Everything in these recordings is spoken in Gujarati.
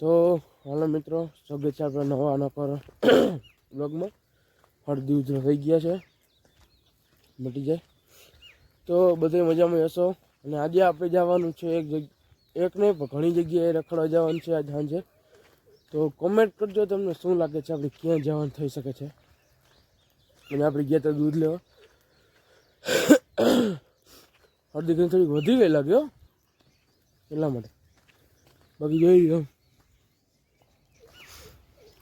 તો હાલો મિત્રો સ્વાગત છે આપણા નવા નકર બ્લોગમાં હળદી ઉજળ થઈ ગયા છે. મટી જાય. તો બધે મજામાં હશો? અને આજે આપણે જવાનું છે એક જગ્યા એક નહીં, પણ ઘણી જગ્યાએ રખડવા જવાનું છે આજે સાંજે. તો કોમેન્ટ કરજો તમને શું લાગે છે આપણે ક્યાં જવાનું થઈ શકે છે. અને આપણે ગયા તો દૂધ લેવા. હળદી કંઈ થોડીક વધી ગઈ લાગ્યો એટલા માટે. બાકી જોઈ લો.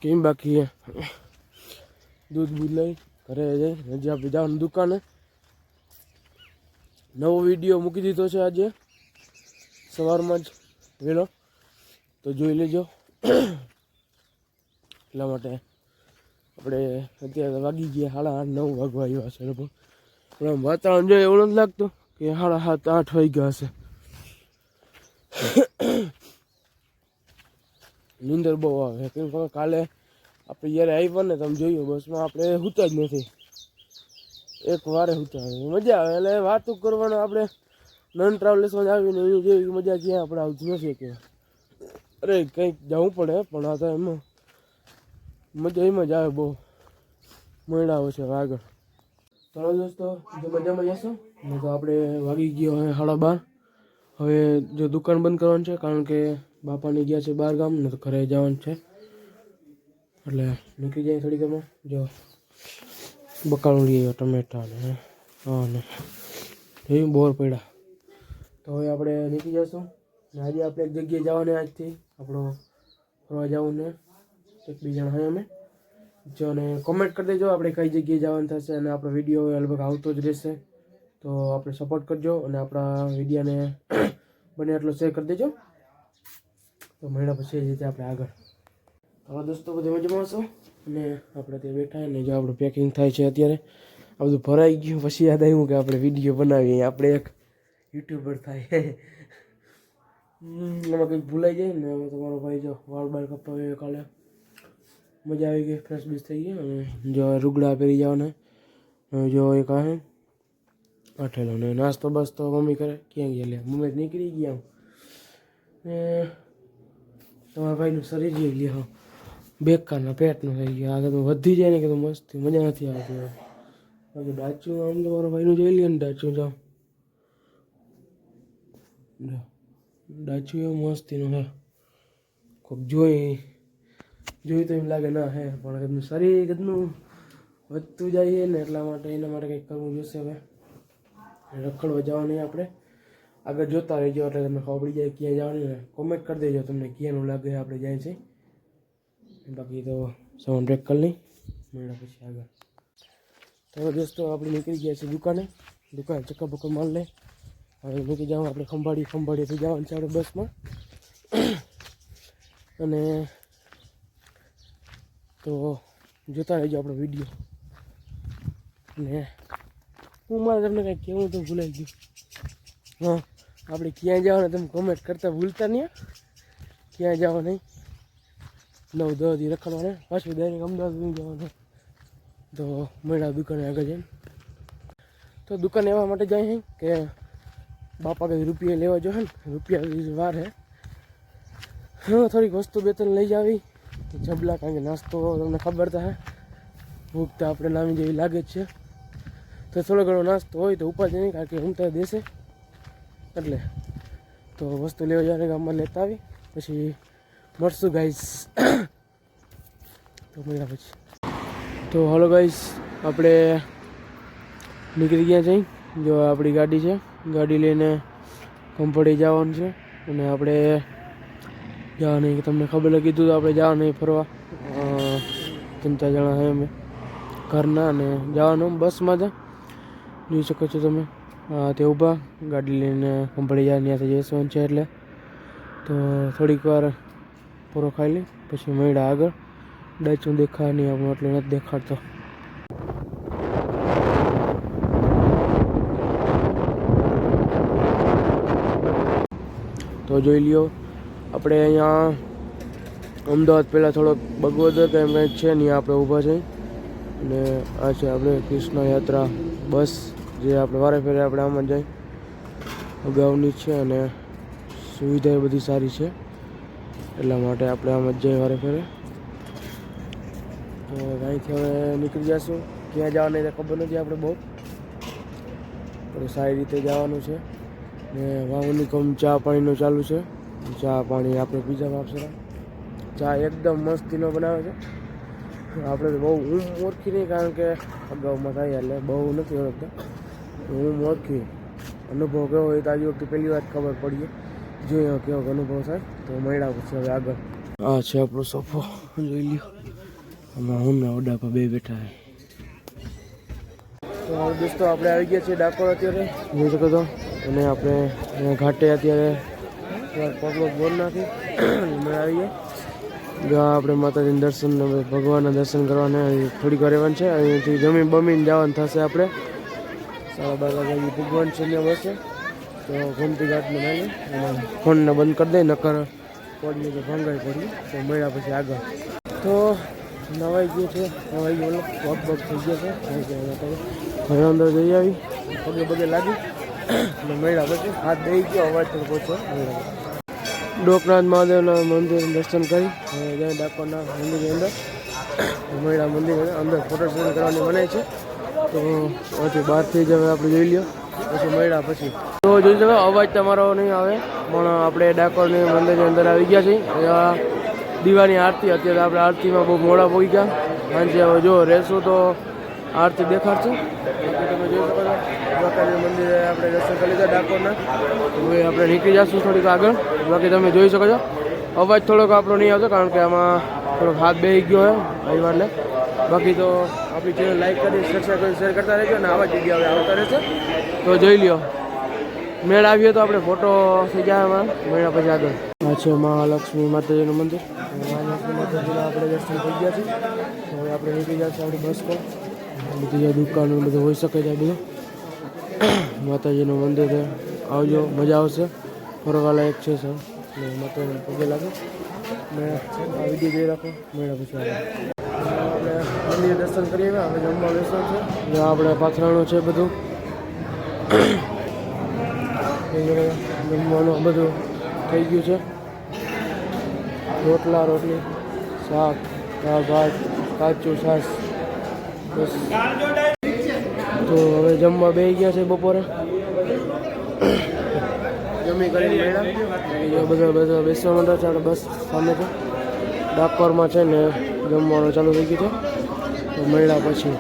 કેમ બાકી દૂધ બૂધ લઈ, ઘરે જઈ રજા આપણે દુકાને. નવો વીડિયો મૂકી દીધો છે આજે. સવારમાં જ. વેલો. તો જોઈ લેજો. એટલા માટે આપણે અત્યારે વાગી ગયા, સાડા આઠ, નવ વાગવા આવ્યા છે લગભગ. પણ વાતાવરણ જોઈએ એવું નથી લાગતું કે સાડા સાત, આઠ વાગ્યા હશે. નીંદર બહુ આવે. કેમ કે કાલે આપણે જ્યારે આવ્યા ને તમે જોયું બસમાં આપણે સૂતા જ નથી. એક વારે સૂતા મજા આવે, એટલે વાતું કરવાનું આપણે નન ટ્રાવેલ્સમાં આવીને એની જેવી મજા ક્યાં આપણે આવતી નથી કે. અરે, કંઈક જવું પડે, પણ આ તો એમાં મજા, એમાં જ આવે બહુ. મળાવો છે આગળ. ચાલો દોસ્તો, જો મજામાં જશો? તો આપણે વાગી ગયો હવે સાડા બાર. હવે જો દુકાન બંધ કરવાનું છે, કારણ કે બાપાની ગયા છે બહાર ગામ ને તો ઘરે જવાનું છે. એટલે નીકળી જાય થોડી ઘરમાં જો બકાળું લઈ આવ્યો ટમેટા ને હા ને, એવી બોર પડ્યા. તો હવે આપણે નીકળી જઈશું. ને આજે આપણે એક જગ્યાએ જવાને આજથી. આપણો ફરવા જવું ને, એક હોય અમે. જો અને કોમેન્ટ કરી દેજો આપણે કઈ જગ્યાએ જવાનું થશે અને આપણો વીડિયો લગભગ આવતો જ રહેશે. તો આપણે સપોર્ટ કરજો અને આપણા વિડીયાને બને એટલો શેર કરી દેજો. તો મળ્યા પછી એ રીતે આપણે આગળ. હવે દોસ્તો, બધે મજામાં હશો? અને આપણે ત્યાં બેઠા ને, જો આપણું પેકિંગ થાય છે અત્યારે. આ બધું ભરાઈ ગયું, પછી યાદ આવ્યું કે આપણે વીડિયો બનાવીએ. આપણે એક યુટ્યુબર થાય. એમાં કંઈક ભૂલાઈ જાય ને, હવે તમારો ભાઈ જો વાળ બાળ કપાવ્યો કાલે. મજા આવી ગઈ ફ્રેશ બીસ થઈ ગઈ અને જો રૂગડા પહેરી જવાના. જો એક આ આઠેલો ને નાસ્તો બાસ્તો મમ્મી કરે. ક્યાં ગયા લે મમ્મી નીકળી ગયા ને તમારા ભાઈનું શરીર જોઈ લે હા બેકારના પેટનું થઈ ગયા. આગળ તો વધી જાય ને કે તો મસ્તી, મજા નથી આવતી. બાકી ડાચું આમ તો મારા ભાઈનું જોઈ લે ને ડાચું જાઓ ડાચું એવું મસ્તીનું હે ખૂબ જોઈ જોઈ તો એમ લાગે ના હે, પણ એમનું શરીર કદનું વધતું જાય ને એટલા માટે એના માટે કંઈક કરવું જોશે હવે. રખડવા જવાની આપણે. આગળ જોતા રહેજો એટલે તમને ખબર પડી જાય ક્યાં જવાની ને કોમેન્ટ કરી દેજો તમને ક્યાંનું લાગે આપણે જાય છે બાકી તો સાઉન્ડ બ્રેક કરી લઈ મળ્યા પછી આગળ તો દોસ્તો આપણે નીકળી ગયા છે દુકાને દુકાન ચક્કર બક્કર માલ લે હવે નીકળી જવાનું આપણે ખંભાળી ખંભાળીથી જવાનું છે આપણે બસમાં અને તો જોતા રહેજો આપણો વીડિયો ને હું મારે તમને કંઈક કહેવું તો ભૂલાઈ ગયું હા આપણે ક્યાં જવાનું તમે કોમેન્ટ કરતા ભૂલતા નહીં. ક્યાં જવા નહીં. નવ દસથી રખડવાને, પાછું દરેક અમદાવાદ જવાનું. તો મળ્યા દુકાને આગળ જઈને. તો દુકાન એવા માટે જાય કે બાપા કંઈ રૂપિયા લેવા જો ને, રૂપિયા વાર હે. હા, થોડીક વસ્તુ બે ત્રણ લઈ જાવી. જબલા કારણ કે નાસ્તો તમને ખબર તો હે. ભૂખ તો આપણે નામી જેવી લાગે જ છે. તો થોડો ઘણો નાસ્તો હોય તો ઉપાધિ નહીં, કારણ કે હું તો દેશે. એટલે તો વસ્તુ લેવા જયારે ગામમાં લેતા આવી, પછી મળશું ગાઈસ તો મળ્યા પછી. તો હલો ગાઈસ આપણે નીકળી ગયા છીએ. જો આપણી ગાડી છે, ગાડી લઈને કંપડી જવાનું છે અને આપણે જવાનું તમને ખબર કીધું તો આપણે જવાનું ફરવા. ત્રણ ચાર જણા છે અમે. ઘરના અને જવાનું, બસમાં જ. જોઈ શકો છો તમે. તે ઊભા, ગાડી લઈને જાય, ત્યાંથી જઈશું છે એટલે. તો થોડીક વાર પૂરો ખાઈ લઈ પછી મળ્યા આગળ. ડચું દેખાય નહીં આપણું એટલે નથી દેખાડતો. તો જોઈ લ્યો, આપણે અહીંયા અમદાવાદ પહેલાં થોડોક બગવદર કે એમ છે નહીં, આપણે ઊભા છે અને આ છે આપણે કૃષ્ણ યાત્રા બસ. જે આપણે વારે ફેરે આપણે આમાં જાય અગાઉની છે અને સુવિધા એ બધી સારી છે. એટલા માટે આપણે આમ જઈએ વારે ફેરે. તો અહીંથી હવે નીકળી જઈશું ક્યાં જવાનું એ ખબર નથી આપણે બહુ. પણ સારી રીતે જવાનું છે. ને વાવની કમ ચા પાણીનું ચાલુ છે. ચા પાણી આપણે પીઝા વાપસરા ચા એકદમ મસ્તીનો બનાવે છે. આપણે બહુ હું ઓળખી નહીં કારણ કે અગાઉમાં થાય એટલે બહુ નથી ઓળખતા. હું ઓળખી અનુભવ કેવો હોય તો આજે વખતે પહેલી વાર ખબર પડીએ. જોઈએ કેવો અનુભવ થાય તો મળ્યા પછી હવે આગળ. આ છે આપણો સોફો. જોઈ લ્યો. આમાં હું ને ઓડા પર બે બેઠા તો હવે દોસ્તો આપણે આવી ગયા છીએ ડાકોર અત્યારે. જોઈ શકો છો. અને આપણે ઘાટે અત્યારે પગલો બોલ નાખી. મેં આવી ગયા. જો આપણે માતાજીના દર્શન ભગવાનના દર્શન કરવાને થોડીક વાર રહેવાનું છે. અહીંથી જમીન બમીને જવાનું થશે આપણે. સાડા બાર વાગ્યા ભગવાન શૂન્ય વર્ષે તો ગમતી ઘાટમાં નાલી અને ફોનને બંધ કરી દે, નકર પડીએ તો ભંગાઈ પડીએ તો મળ્યા પછી આગળ. તો નવાઈ ગયું છે, નવાઈ ગયું વગ બગ થઈ ગયો છે. હવે અંદર જઈ આવી પગે પગે લાગી, અને મળ્યા પછી હાથ દઈ ગયો, અવાજ પહોંચ્યો મળ્યા. ડોકનાથ મહાદેવના મંદિર દર્શન કરી, અને ડાકોરના મંદિરની અંદર મહિલા મંદિર અંદર ફોટો શૂટ કરવાની મનાય છે. તો પછી બહારથી જ હવે આપણે જોઈ લ્યો. પછી મળ્યા પછી. તો જોઈ શકો અવાજ તમારો નહીં આવે, પણ આપણે ડાકોરની મંદિરની અંદર આવી ગયા છીએ. દિવાળી આરતી, અત્યારે આપણે આરતીમાં બહુ મોડા પહોંચી ગયા. સાંજે હવે જો રહેશું તો આરતી દેખાડશે. તમે જોઈ શકો છો દ્વારકાજી મંદિરે આપણે દર્શન કરી લીધા ડાકોરના. હવે આપણે નીકળી જઈશું થોડીક આગળ. બાકી તમે જોઈ શકો છો. અવાજ થોડોક આપણો નહીં આવતો, કારણ કે આમાં થોડોક હાથ બે ગયો હોય, પરિવારને. બાકી તો આપણી ચેનલ લાઈક કરી સબસ્ક્રાઈબ કરી શેર કરતા રહેજો અને આવા જગ્યાએ આવતા રહેશે. તો જોઈ લ્યો. મેળ આવીએ તો આપણે ફોટો થઈ ગયા એમાં મેળા પછી આગળ. આ છે મહાલક્ષ્મી માતાજીનું મંદિર. મહાલક્ષ્મી માતાજીના આપણે દર્શન થઈ ગયા છે. હવે આપણે નીકળી જશે આપણી બસ પર બધી દુકાનો બધું હોઈ શકે છે બધું. માતાજીનું મંદિર છે. આવજો, મજા આવશે. ફરવાલાયક છે સર. માતાજીને પગે લાગે. મેળા આ વીડિયો જોઈ રાખો. મેળા પછી મંદિર દર્શન આવ્યા. હવે જમવા બેસો છે. જ્યાં આપણે પાથરાણું છે બધું. જમવાનું બધું થઈ ગયું છે. રોટલા રોટલી શાક દાળ ભાત કાચું છાશ. બસ. તો હવે જમવા બે ગયા છે બપોરે. જમી કરીને મળ્યા બધા બધા બેસવા માંડ્યા છે બસ સામે છે. ડાકોરમાં છે ને જમવાનું ચાલુ થઈ ગયું છે. મળ્યા પછી.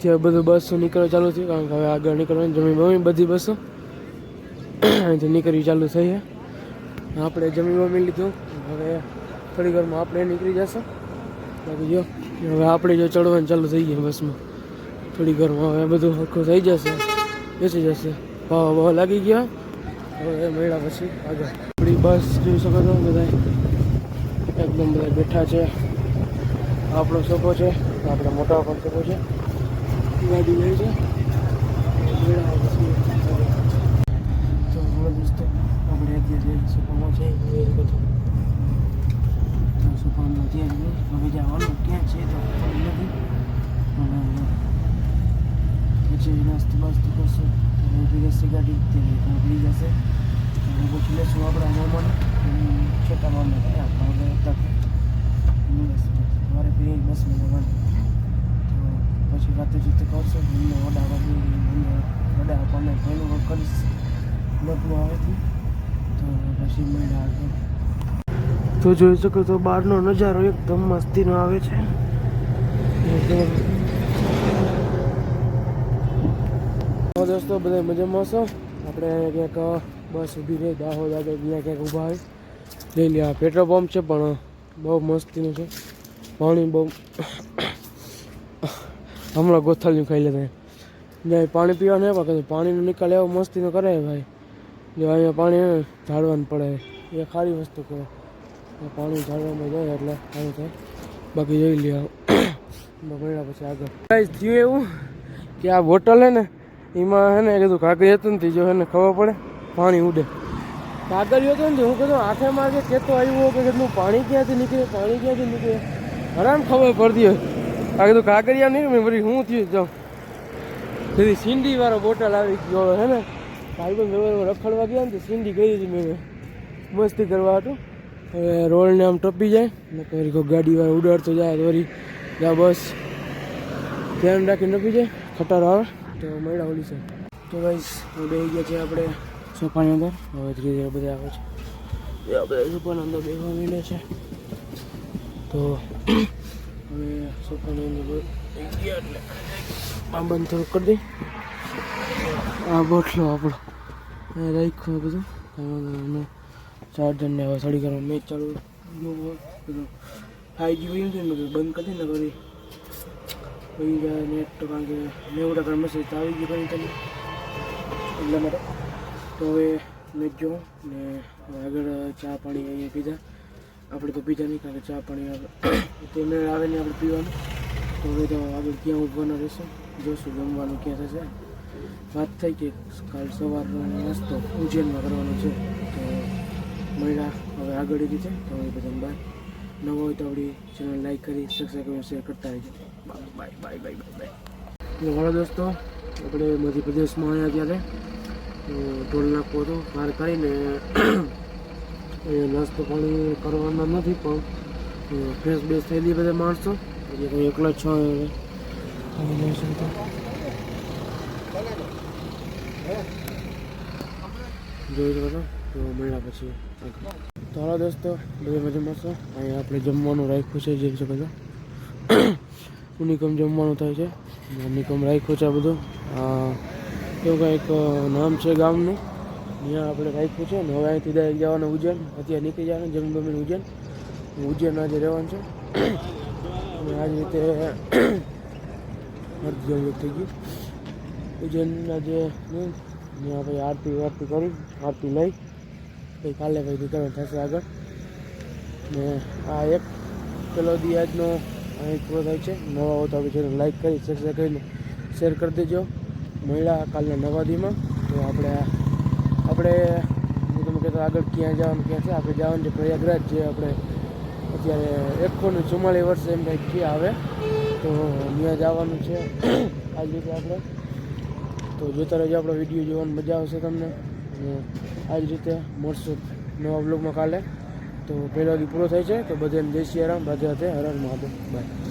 ત્યાં બધું બસ નીકળવા ચાલુ થયું, કારણ કે હવે આગળ નીકળવાની જમી બમી બધી બસો. નીકળવી ચાલુ થઈ આપણે જમી બમી લીધું. હવે થોડી વારમાં આપણે નીકળી જશું. બાકી જો, હવે આપણે જો ચડવાનું ચાલુ થઈ ગયા બસમાં. થોડી વારમાં હવે બધું આખું થઈ જશે. બેસી જશે. ભાવ ભાવ લાગી ગયા. હવે મળ્યા પછી આગળ. આપણી બસ જોઈ શકો છો બધા એકદમ બધા બેઠા છે. આપણો સોફો છે, આપણે મોટા પણ સોફો છે. ગાડી જાય છે. તો હવે દોસ્તો, આપણે અત્યારે સોફામાં છે, એ તો નથી. હવે પછી નાસ્તો બાસ્તો કરશે. રહેશે ગાડી, ત્યારે જશે. હવે પૂછી આપણે આપણે હતા. મારે બે બસમાં તો પછી વાતચીત કરશો મને એમને વડા આપણને પહેલું વર્ક કરીશ. નતું આવેથી તો પછી મળ્યા આગળ તો જોઈ શકો તો બહારનો નજારો એકદમ મસ્તીનો આવે છે. દોસ્તો બધા મજામાં છો? આપણે ક્યાંક બસ ઊભી રહી, દાહોદ આગળ ત્યાં ક્યાંક ઊભા હોય. લઈ લે પેટ્રોલ પંપ છે, પણ બહુ મસ્તીનું છે. પાણી બહુ હમણાં ગોથાલ્યું ખાઈ લેતા. ત્યાં પાણી પીવા નહીં પણ પાણીનો નિકાલ એવો મસ્તીનો કરે ભાઈ. જો અહીંયા પાણી ઝાડવાનું પડે. એ ખારી વસ્તુ કહે. પાણી ઝાડવામાં જાય એટલે સારું થાય. બાકી જોઈ લે મળ્યા પછી આગળ. Guys, થયું એવું કે આ બોટલ હે ને એમાં હે ને કીધું કાગળ હતું ને જો હે ને ખબર પડે પાણી ઉડે. કાગળ હતો ને હું કીધું આંખે માગે કેતો આવ્યો કે કેટલું પાણી ક્યાંથી નીકળે પાણી ક્યાંથી નીકળે હરામ ખબર પડતી હોય. આ કીધું કાગળિયા નહીં, મેં વળી હું થયું જાઉં. તેથી સિંડી વાળો બોટલ આવી ગયો હે ને? ભાઈ પણ રખડવા ગયા ને તો સિંડી ગઈ હતી મેં. મસ્તી કરવા હતું. હવે રોડને આમ ટપી જાય, ને પછી કોઈ ગાડી વાળો ઉડાડતો જાય તો વળી જા બસ. ધ્યાન રાખીને ટપી જાય, ખટારો આવે. તો મળ્યા ઓલી છે તો ગાઈસ બે ગયા છે આપણે સોફાની અંદર. હવે ધીરે ધીરે બધા આવે છે. બધા સોફાની અંદર બેસવા માંડે છે. તો હવે સોફાની અંદર ગયા એટલે આ બંધ થોડુંક કરી દઈ આ બોટલો આપણો. રાખ્યો બધું. અમે ચાર્જરને હવે થોડી ઘરમાં મેચ ચાલુ બધું ફાઈવ જી વયું છે ને બધું કરી ને કરી વહી નેટ તો કારણ કે નેવું ટકા મેસેજ તો આવી ગયું તમે એટલા માટે. તો હવે મેચ જોઉં ને આગળ ચા પાણી અહીંયા પીધા. આપણે તો બીજા નહીં કે ચા પાણી આવે. તે મેળ આવે ને આપણે પીવાનું. તો હવે તો આગળ ક્યાં ઉઠવાના રહેશે? જોશું, જમવાનું ક્યાં થશે? વાત થઈ કે કાલ સવારનો નાસ્તો ઉજ્જૈનમાં કરવાનો છે. તો મળ્યા, હવે આગળ રીતે તો હવે બધા બાય નવો હોય તો આપણી ચેનલ લાઈક કરી સબસ્ક્રાઈબ કરી શેર કરતા રહેજો. Bye bye bye bye bye ઘણા દોસ્તો, આપણે મધ્યપ્રદેશમાં આવ્યા ત્યારે ટોલ નાખવો હતો. બહાર કાઢીને એ નાસ્તો પાણી કરવાના નથી પણ ફ્રેશ બેસ થઈ ગઈ બધા માણસો. એટલે તમે એકલા જ છો જોઈ શકો છો તો મળ્યા પછી તો હાલો દોસ્તો બે મજામાં છો? અહીંયા આપણે જમવાનું રાખ્યું છે જોઈ શકો છો. ઉનિકમ જમવાનું થાય છે. ઉનિકમ રાખ્યું છે આ બધું. એવું કંઈક નામ છે ગામનું? ત્યાં આપણે રાખ્યું છે ને હવે અહીંથી ડાયરેક્ટ જવાનું ઉજ્જૈન, અત્યારે નીકળી જવાનું જન્મભૂમિ ઉજ્જૈન. ઉજ્જૈન આજે રહેવાનું છે. અને આ જ રીતે જેવું થઈ ગયું. ઉજ્જૈનના જે ત્યાં ભાઈ આરતી વારતી કરી, આરતી લઈ. પછી કાલે ભાઈ નીકળવાનું થશે આગળ. ને આ એક પેલો દી અહીં પૂરો થાય છે. નવા હો તો આપણે જેને લાઈક કરી સબસ્ક્રાઈબ કરીને શેર કરી દેજો. મળ્યા કાલના નવા દીમાં. તો આપણે આપણે, હું તમે કહેતો આગળ ક્યાં જવાનું, ક્યાં છે? આપણે જવાનું છે પ્રયાગરાજ, જે આપણે અત્યારે એકસો ને ચુમ્માલીસ વર્ષ એમ કંઈક ક્યાં આવે તો ત્યાં જવાનું છે. આ રીતે આપણે. તો જોતા રહેજો આપણો વીડિયો જોવાની મજા આવશે તમને. અને આ જ રીતે મળશું નવા બ્લોગમાં કાલે. તો પહેલો દી પૂરો થાય છે. તો બધાને જય શ્રી રામ. રાધે રાધે. હર હર મહાદેવ. બાય